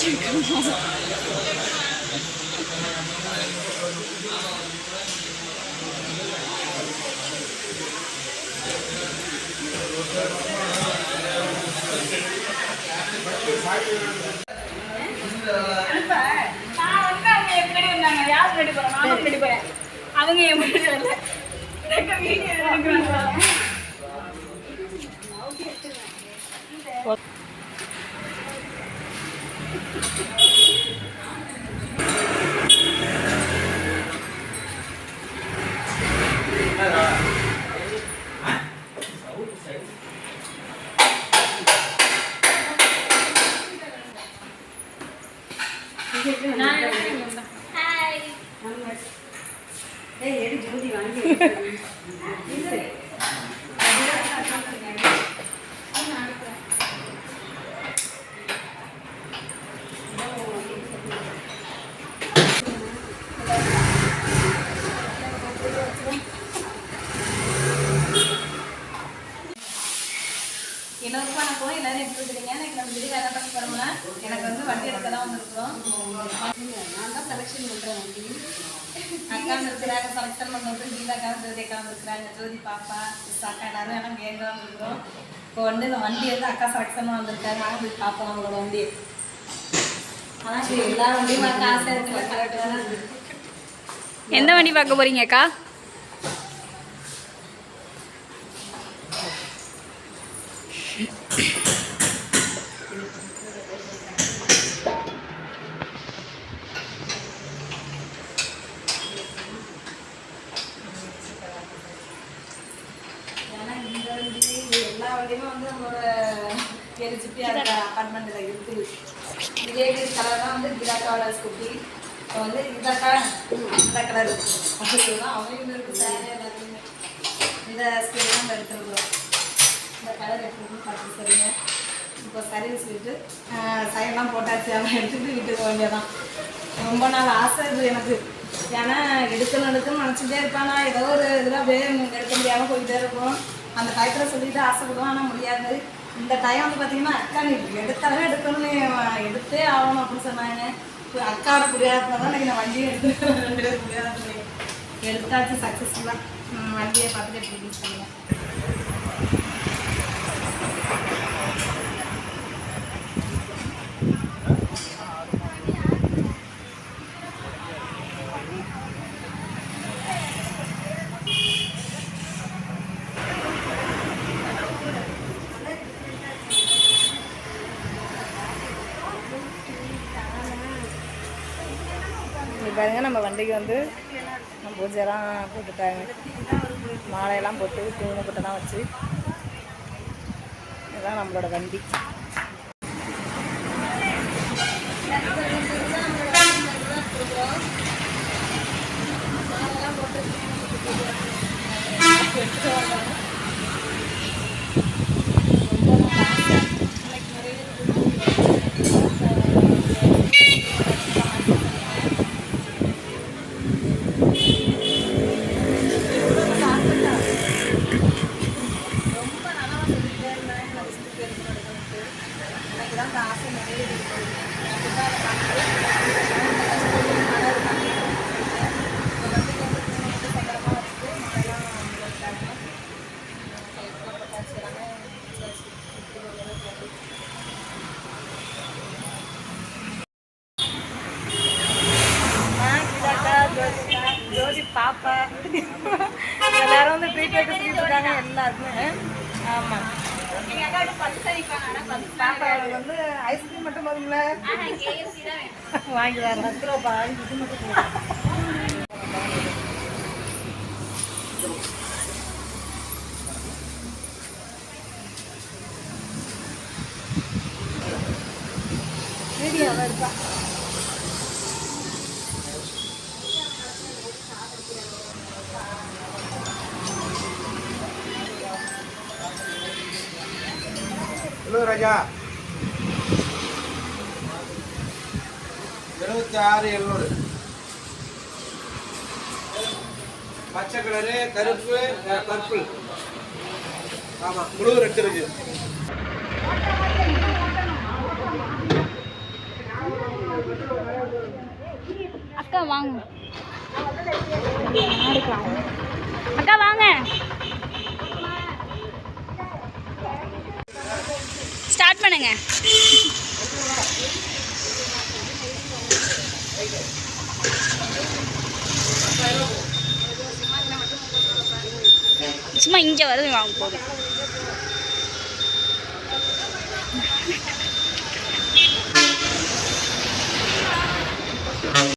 நான் வந்து அவங்க எப்படி ഹായ് നമ്മൾ ഏ ഏത് ജോലി വാങ്ങി எல்லோருக்கும் வணக்கம் எல்லாரும் எப்படி இருக்கிறீங்க எனக்கு நம்ம வீடு வேலை பார்க்க போகிறோம்னா எனக்கு வந்து வண்டி எடுக்க தான் வந்திருக்கிறோம். நான் தான் செலெக்ஷன் பண்ணுறேன் வண்டி. அக்கா இருக்கிறாங்க செலெக்ஷன் பண்ணுறது கீதாக்கா ஜோதிக்கா இருக்கிறாங்க. ஜோதி பாப்பா அக்கா எல்லாரும் எல்லாம் கேங்க வந்துருக்குறோம். இப்போ வந்து இந்த வண்டி வந்து அக்கா செலெக்ஷன் வந்திருக்காங்க. நாங்கள் போய் பார்ப்போம் அவங்களோட வண்டி ஆனால் சரி எல்லா வண்டியும் ஆசை கரெக்டாக எந்த வண்டி பார்க்க போறீங்க அக்கா ஏன்னா இந்த வண்டி எல்லா வண்டியுமே வந்து நம்மளோட எலிஜிபியா இருக்க அப்பார்ட்மெண்ட்டில் இருக்குது இதே கலர் தான் வந்து கிராக்காவோட ஸ்கூட்டி இப்போ வந்து இதாக்கா இந்த கலர் தான் அவங்க இருக்கு. சாரி எல்லாத்தையுமே இந்த ஸ்கூட்டி தான் இந்த கலர் எப்படின்னு பார்த்து சரிங்க இப்போ சர்வீஸ் விட்டு சைடெல்லாம் போட்டாச்சு. அவன் எடுத்துகிட்டு வீட்டுக்கு வேண்டியதான் ரொம்ப நாள் ஆசை இது எனக்கு. ஏன்னா எடுக்கணும் எடுக்கணும்னு நினச்சிட்டே இருப்பானா. ஏதோ ஒரு இதில் அப்படியே எடுக்க முடியாமல் போயிட்டே இருக்கும். அந்த டயத்தில் சொல்லிட்டு ஆசைப்படுவோம் ஆனால் முடியாது. இந்த டைம் வந்து பார்த்தீங்கன்னா அக்கா நீ எடுத்தாலும் எடுக்கணும்னு எடுத்தே ஆகணும் அப்படின்னு சொன்னாங்க. இப்போ அக்காவோட புரியாத தான் நான் வண்டியை எடுத்து ரெண்டு பேரும் புரியாத எடுத்தாச்சு சக்ஸஸ்ஃபுல்லாக வண்டியை பார்த்துட்டு எப்படி சொல்லுவேன் பாருங்க நம்ம வண்டிக்கு வந்து நம்ம பூஜைலாம் போட்டுட்டாங்க. மாலையெல்லாம் போட்டு தூணு போட்டெல்லாம் வச்சு. இதுதான் நம்மளோட வண்டி ரொம்ப நல்லா சொல்லிட்டே இருந்தேன் எனக்கு ஸ்கூல் எடுக்கணும் எனக்கு தான் அந்த ஆசை நிறைய இருக்குது எனக்கு தான் அதை பார்த்து ஜோதி பாப்பா எல்லாரும் வந்து ட்ரீட்மெண்ட் இருக்காங்க எல்லாருக்குமே. ஆமாம் எங்கள் அக்கா பத்து சரிப்பாங்க ஆனால் பத்து பாப்பா வந்து ஐஸ்கிரீம் மட்டும் போதுங்களே கேஎஃப்சி தான் வேணும். வாங்கி வரேன் பத்து ரூபா இது மட்டும் போதும். வீடியோவா ஹலோ ராஜா எழுபத்தி ஆறு எழுநூறு. பச்சை கலரு கருப்பு பர்பிள் ஆமாம் முழு ரெட்டு இருக்கு. அக்கா வாங்க. அக்கா வாங்க. ஸ்டார்ட் பண்ணுங்க. சும்மா இங்கே வருது வாங்க போதும்.